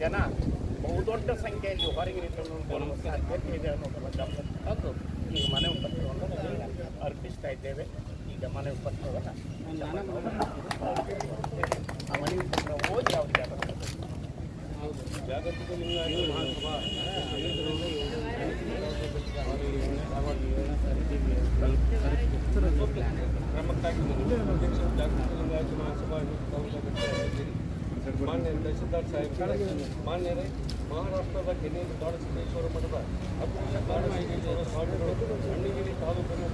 ಜನ ಬಹುದೊಡ್ಡ ಸಂಖ್ಯೆಯಲ್ಲಿ ಹೊರಗೆ ನಿಂತು ಬರುವ ಸಾಧ್ಯತೆ ಇದೆ ಅನ್ನೋದನ್ನು ಈಗ ಮನೆ ಪತ್ರವನ್ನು ಅರ್ಪಿಸ್ತಾ ಇದ್ದೇವೆ. ಈಗ ಮನೆ ಪತ್ರವನ್ನು ಆ ಮನವಿ ಪತ್ರ ಓದಿ ಅವ್ರಿಗೆ ಜಾಗತಿಕ ಲಿಂಗಾಯತ ಮಹಾಸಭಾ ಕ್ರಮಕ್ಕಾಗಿ ಅಧ್ಯಕ್ಷರು ಜಾಗತಿಕ ಲಿಂಗಾಯತ ಮಹಾಸಭಾ ಮಾನ್ಯರೇ ಮಹಾರಾಷ್ಟ್ರದ ಕೆನೆಯಲ್ಲಿ ಕಾಡಸಿದ್ದೇಶ್ವರ ಮಠದ ಅಪುರುಷ ಕಾಡಸಿದ್ದೇಶ್ವರ ಸ್ವಾಮಿಗಳು ತಾಲೂಕನ್ನು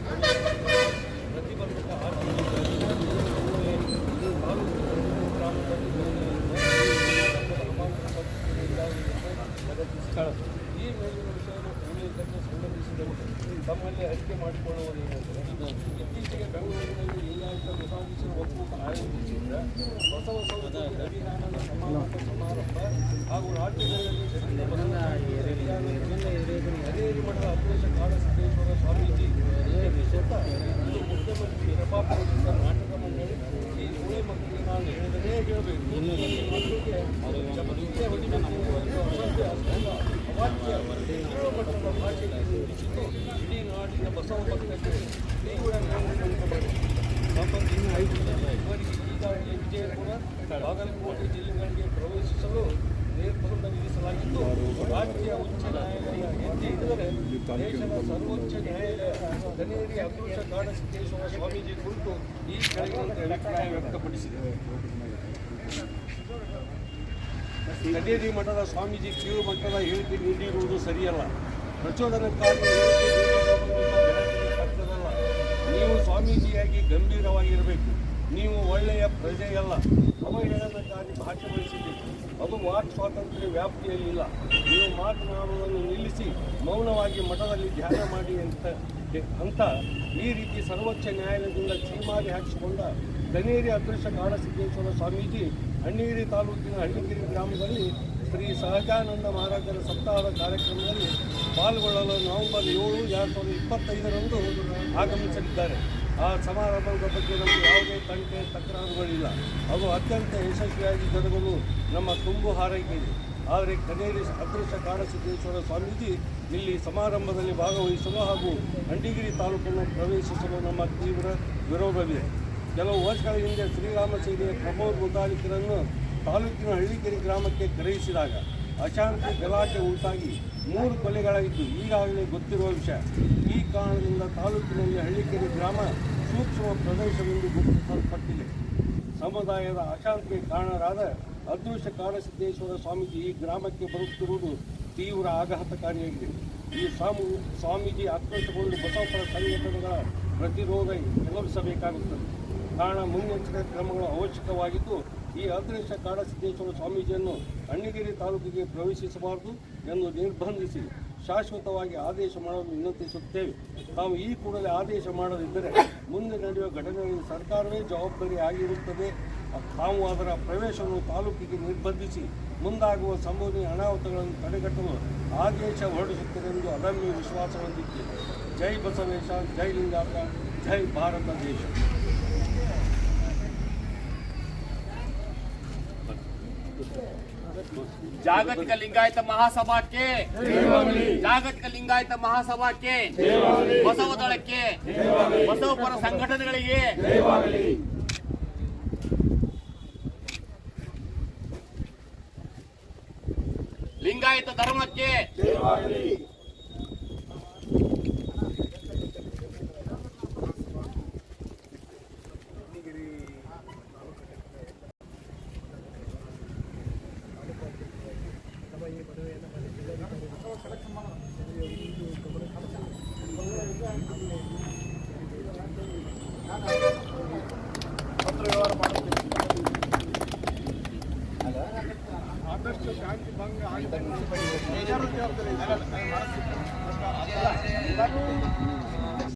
ತಮ್ಮಲ್ಲಿ ಅರಿಕೆ ಮಾಡಿಕೊಳ್ಳುವುದೇನೆಂದರೆ ಇತ್ತೀಚೆಗೆ ಬೆಂಗಳೂರಿನಲ್ಲಿ ಲಿಂಗಾಯತ ಮಠಾಧೀಶರ ಒಕ್ಕೂಟ ಆಯೋಜಿಸಿದ್ದ ಬಸವ ಹೊಸ ರವಿನಾರಾಯಣ ಸಮಾರಂಭ ಸಮಾರಂಭ ಹಾಗೂ ರಾಜ್ಯದಲ್ಲಿ ಹರಿಹರಿ ಮಠದ ಅಧ್ಯಕ್ಷ ಕಾಡಸಿದ್ದೇಶ್ವರ ಸ್ವಾಮೀಜಿ ಮುಖ್ಯಮಂತ್ರಿ ಪ್ರಭಾಪುರದಿಂದ ನಾಟಕ ಮಂಡಳಿ ಈ ಸುಳೆ ಮಕ್ಕಳಿಗೆ ನಾನು ಹೇಳಿದರೆ ಹೇಳಬೇಕು ಮಕ್ಕಳಿಗೆ ಚಮತ್ಕಾರ ಹೊಡಿಬೇಕು ಅಸಭ್ಯ ಅಸಂಗ ಈಗಾಗಲೇ ವಿಜಯಪುರ ಬಾಗಲಕೋಟೆ ಜಿಲ್ಲೆಗಳಿಗೆ ಪ್ರವೇಶಿಸಲು ನಿರ್ಬಂಧ ವಿಧಿಸಲಾಗಿದ್ದು ರಾಜ್ಯ ಉಚ್ಚ ನ್ಯಾಯಾಲಯ ಸರ್ವೋಚ್ಚ ನ್ಯಾಯಾಲಯ ಅಪುರುಷ ಕಾಡಸಿದ್ದೇಶ್ವರ ಸ್ವಾಮೀಜಿ ಕುರಿತು ಈ ಕೆಳಗಿನಂತೆ ಅಭಿಪ್ರಾಯ ವ್ಯಕ್ತಪಡಿಸಿದೆ. ಕನೇರಿ ಮಠದ ಸ್ವಾಮೀಜಿ ಕೀಳು ಮಠದ ಹೇಳಿಕೆ ನೀಡಿರುವುದು ಸರಿಯಲ್ಲ. ಪ್ರಚೋದನಕ್ಕಾಗಿ ನೀವು ಸ್ವಾಮೀಜಿಯಾಗಿ ಗಂಭೀರವಾಗಿರಬೇಕು. ನೀವು ಒಳ್ಳೆಯ ಪ್ರಜೆಯಲ್ಲ. ಅವಹೇಳನಕ್ಕಾಗಿ ಭಾಷೆ ಬಳಸಿದೆ ಅದು ವಾಕ್ ಸ್ವಾತಂತ್ರ್ಯ ವ್ಯಾಪ್ತಿಯಲ್ಲಿಲ್ಲ ನೀವು ಮಾತನಾಡುವುದನ್ನು ನಿಲ್ಲಿಸಿ, ಮೌನವಾಗಿ ಮಠದಲ್ಲಿ ಧ್ಯಾನ ಮಾಡಿ ಅಂತ ಅಂತ ಈ ರೀತಿ ಸರ್ವೋಚ್ಚ ನ್ಯಾಯಾಲಯದಿಂದ ಚೀಮಾರಿ ಹಾಕಿಸಿಕೊಂಡ ದನೇರಿ ಅದೃಶ್ಯ ಕಾಡಸಿದ್ದೇಶ್ವರ ಸ್ವಾಮೀಜಿ ಅಣ್ಣೀರಿ ತಾಲೂಕಿನ ಹಳ್ಳಿಗಿರಿ ಗ್ರಾಮದಲ್ಲಿ ಶ್ರೀ ಸಹಜಾನಂದ ಮಹಾರಾಜರ ಸಪ್ತಾಹದ ಕಾರ್ಯಕ್ರಮದಲ್ಲಿ ಪಾಲ್ಗೊಳ್ಳಲು ನವೆಂಬರ್ ಏಳು, ಎರಡು ಸಾವಿರದ ಇಪ್ಪತ್ತೈದರಂದು ಆಗಮಿಸಲಿದ್ದಾರೆ. ಆ ಸಮಾರಂಭದ ಬಗ್ಗೆ ನಮಗೆ ಯಾವುದೇ ತಂಟೆ, ತಕರಾರುಗಳಿಲ್ಲ. ಅದು ಅತ್ಯಂತ ಯಶಸ್ವಿಯಾಗಿ ಜರುಗಲು ನಮ್ಮ ತುಂಬು ಹಾರೈಕೆಯಿದೆ ಆದರೆ ಕನೇರಿ ಅದೃಶ್ಯ ಕಾಡಸಿದ್ದೇಶ್ವರ ಸ್ವಾಮೀಜಿ ಇಲ್ಲಿ ಸಮಾರಂಭದಲ್ಲಿ ಭಾಗವಹಿಸಲು ಹಾಗೂ ಅಂಡಿಗಿರಿ ತಾಲೂಕನ್ನು ಪ್ರವೇಶಿಸಲು ನಮ್ಮ ತೀವ್ರ ವಿರೋಧವಿದೆ. ಕೆಲವು ವರ್ಷಗಳ ಹಿಂದೆ ಶ್ರೀರಾಮ ಸೇನೆಯ ಪ್ರಮೋದ್ ಮುತಾಲಿಕರನ್ನು ತಾಲೂಕಿನ ಹಳ್ಳಿಕೆರೆ ಗ್ರಾಮಕ್ಕೆ ಕರೆಯಿಸಿದಾಗ ಅಶಾಂತಿ ಗಲಾಟೆ ಉಂಟಾಗಿ ಮೂರು ಕೊಲೆಗಳಾಗಿದ್ದು ಈಗಾಗಲೇ ಗೊತ್ತಿರುವ ವಿಷಯ. ಈ ಕಾರಣದಿಂದ ತಾಲೂಕಿನಲ್ಲಿ ಹಳ್ಳಿಕೆರೆ ಗ್ರಾಮ ಸೂಕ್ಷ್ಮ ಪ್ರದೇಶವೆಂದು ಗುರುತಿಸಲ್ಪಟ್ಟಿದೆ. ಸಮುದಾಯದ ಅಶಾಂತಿಗೆ ಕಾರಣರಾದ ಅದೃಶ್ಯ ಕಾಳಸಿದ್ದೇಶ್ವರ ಸ್ವಾಮೀಜಿ ಈ ಗ್ರಾಮಕ್ಕೆ ಬರುತ್ತಿರುವುದು ತೀವ್ರ ಆಘಾತಕಾರಿಯಾಗಿದೆ. ಈ ಸ್ವಾಮಿ ಸ್ವಾಮೀಜಿ ಆಕ್ರೋಶಗೊಂಡು ಬಸವಪರ ಸಂಘಟನೆಗಳ ಪ್ರತಿರೋಧ ಎದುರಿಸಬೇಕಾಗುತ್ತದೆ. ಕಾರಣ ಮುನ್ನೆಚ್ಚರಿಕೆ ಕ್ರಮಗಳು ಅವಶ್ಯಕವಾಗಿದ್ದು, ಈ ಅದೃಶ್ಯ ಕಾಡಸಿದ್ದೇಶ್ವರ ಸ್ವಾಮೀಜಿಯನ್ನು ಅಣ್ಣಿಗೇರಿ ತಾಲೂಕಿಗೆ ಪ್ರವೇಶಿಸಬಾರದು ಎಂದು ನಿರ್ಬಂಧಿಸಿ ಶಾಶ್ವತವಾಗಿ ಆದೇಶ ಮಾಡಲು ವಿನಂತಿಸುತ್ತೇವೆ. ತಾವು ಈ ಕೂಡಲೇ ಆದೇಶ ಮಾಡದಿದ್ದರೆ ಮುಂದೆ ನಡೆಯುವ ಘಟನೆಗಳಿಗೆ ಸರ್ಕಾರವೇ ಜವಾಬ್ದಾರಿ ಆಗಿರುತ್ತದೆ. ತಾವು ಅದರ ಪ್ರವೇಶವನ್ನು ತಾಲೂಕಿಗೆ ನಿರ್ಬಂಧಿಸಿ ಮುಂದಾಗುವ ಸಂಭವನೀಯ ಅನಾಹುತಗಳನ್ನು ತಡೆಗಟ್ಟಲು ಆದೇಶ ಹೊರಡಿಸುತ್ತದೆ ಎಂದು ಅದಮ್ಯ ವಿಶ್ವಾಸ ಹೊಂದಿದ್ದೇವೆ ಜೈ ಬಸವೇಶ ಜೈ ಲಿಂಗಾಕ ಜೈ ಭಾರತ ದೇಶ. ಜಾಗತಿಕ ಲಿಂಗಾಯತ ಮಹಾಸಭಾಕ್ಕೆ ಜಾಗತಿಕ ಲಿಂಗಾಯತ ಮಹಾಸಭಾಕ್ಕೆ ಬಸವ ಪರ ಸಂಘಟನೆಗಳಿಗೆ ಲಿಂಗಾಯತ ಧರ್ಮಕ್ಕೆ ಆದಷ್ಟು ಶಾಂತಿ ಭಂಗ ಆಗಿದೆ.